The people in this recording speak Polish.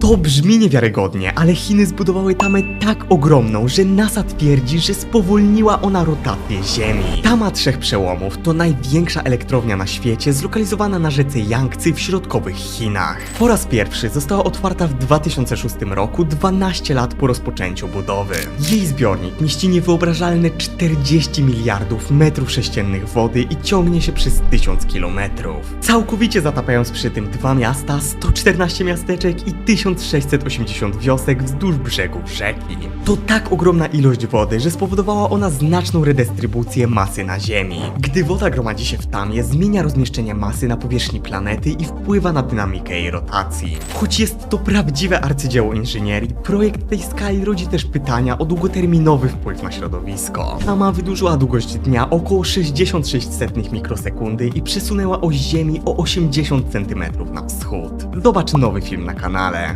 To brzmi niewiarygodnie, ale Chiny zbudowały tamę tak ogromną, że NASA twierdzi, że spowolniła ona rotację Ziemi. Tama Trzech Przełomów to największa elektrownia na świecie zlokalizowana na rzece Yangtze w środkowych Chinach. Po raz pierwszy została otwarta w 2006 roku, 12 lat po rozpoczęciu budowy. Jej zbiornik mieści niewyobrażalne 40 miliardów metrów sześciennych wody i ciągnie się przez 1000 kilometrów. Całkowicie zatapiając przy tym dwa miasta, 114 miasteczek i 1680 wiosek wzdłuż brzegów rzeki. To tak ogromna ilość wody, że spowodowała ona znaczną redystrybucję masy na Ziemi. Gdy woda gromadzi się w tamie, zmienia rozmieszczenie masy na powierzchni planety i wpływa na dynamikę jej rotacji. Choć jest to prawdziwe arcydzieło inżynierii, projekt tej skali rodzi też pytania o długoterminowy wpływ na środowisko. Tama wydłużyła długość dnia około 66 setnych mikrosekundy i przesunęła oś Ziemi o 80 cm na wschód. Zobacz nowy film na kanale.